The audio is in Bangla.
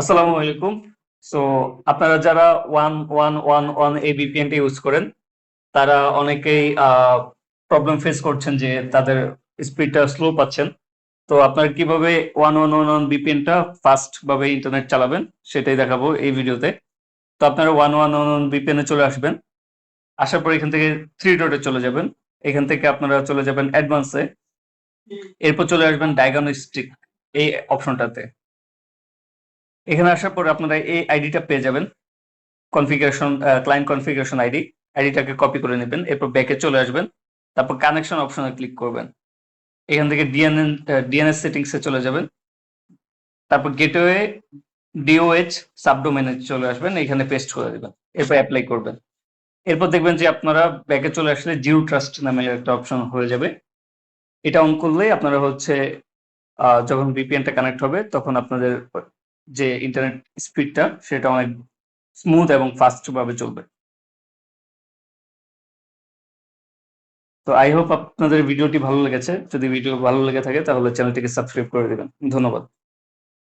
আসসালামু আলাইকুম। সো আপনারা যারা ওয়ান ওয়ান ওয়ান ওয়ান এই ভিপিএনটা ইউজ করেন, তারা অনেকেই প্রবলেম ফেস করছেন যে তাদের স্পিডটা স্লো পাচ্ছেন। তো আপনারা কীভাবে ওয়ান ওয়ান ওয়ান ওয়ান ভিপিএনটা ফাস্ট ভাবে ইন্টারনেট চালাবেন, সেটাই দেখাবো এই ভিডিওতে। তো আপনারা ওয়ান ওয়ান ওয়ান ওয়ান এ চলে আসবেন। আসার পর এখান থেকে থ্রি ডটে চলে যাবেন। এখান থেকে আপনারা চলে যাবেন অ্যাডভান্সে এরপর চলে আসবেন ডায়াগনস্টিক এই অপশনটাতে এখানে আসার পর আপনারা এই আইডিটা পেয়ে যাবেন। কনফিগারেশন ক্লায়েন্ট কনফিগারেশন আইডি আইডিটাকে কপি করে নেবেন, এরপর ব্যাকে চলে আসবেন, তারপর কানেকশন অপশনে ক্লিক করবেন। এখান থেকে ডিএনএন ডিএনএস সেটিংসে চলে যাবেন। তারপর গেটওয়ে ডিওএইচ সাবডোমেনে চলে আসবেন, এখানে পেস্ট করে দেবেন, এরপর অ্যাপ্লাই করবেন। এরপর দেখবেন যে আপনারা ব্যাকে চলে আসলে জিরো ট্রাস্ট নামে একটা অপশন হয়ে যাবে। এটা অন করলে আপনারা হচ্ছে যখন ভিপিএনটা কানেক্ট হবে, তখন আপনাদের যে ইন্টারনেট স্পিডটা সেটা অনেক স্মুথ এবং ফাস্ট ভাবে চলবে। তো আই হোপ আপনাদের ভিডিওটি ভালো লেগেছে। যদি ভিডিও ভালো লেগে থাকে, তাহলে চ্যানেলটিকে সাবস্ক্রাইব করে দেবেন। ধন্যবাদ।